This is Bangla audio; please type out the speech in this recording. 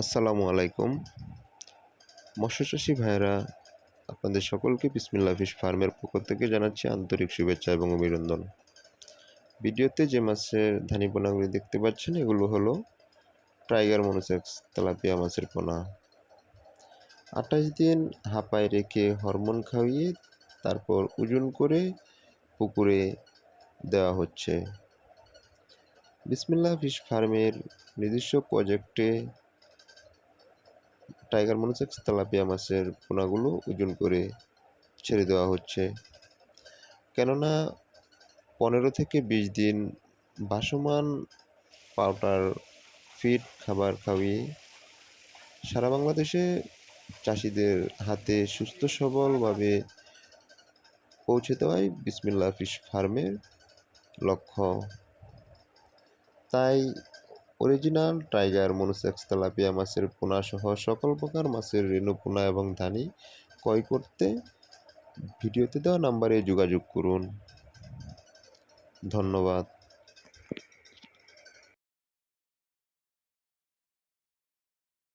আসসালামু আলাইকুম। মৎস্যচাষী ভাইয়েরা, আপনাদের সকলকে বিসমিল্লা ফিশ ফার্মের পক্ষ থেকে জানাচ্ছি আন্তরিক শুভেচ্ছা এবং অভিনন্দন। ভিডিওতে যে মাছের ধানি পোনাগুলি দেখতে পাচ্ছেন, এগুলো হলো টাইগার মনোসেক্স তেলাপিয়া মাছের পোনা। আঠাশ দিন হাঁপায় রেখে হরমোন খাইয়ে তারপর ওজন করে পুকুরে দেওয়া হচ্ছে। বিসমিল্লা ফিশ ফার্মের নিজস্ব প্রজেক্টে টাইগার মনোসেক্স তেলাপিয়া মাছের পোনাগুলো ওজন করে ছেড়ে দেওয়া হচ্ছে। কেননা পনেরো থেকে বিশ দিন ভাসমান পাউডার, ফিড খাবার খাওয়িয়ে সারা বাংলাদেশে চাষিদের হাতে সুস্থ, সবলভাবে পৌঁছে দেওয়াই বিসমিল্লা ফিশ ফার্মের লক্ষ্য। তাই অরিজিনাল টাইগার মনোসেক্স তেলাপিয়া মাছের পোনা সহ সকল প্রকার মাছের রেণু, পোনা এবং ধানি ক্রয় করতে ভিডিওতে দেওয়া নাম্বারে যোগাযোগ করুন। ধন্যবাদ।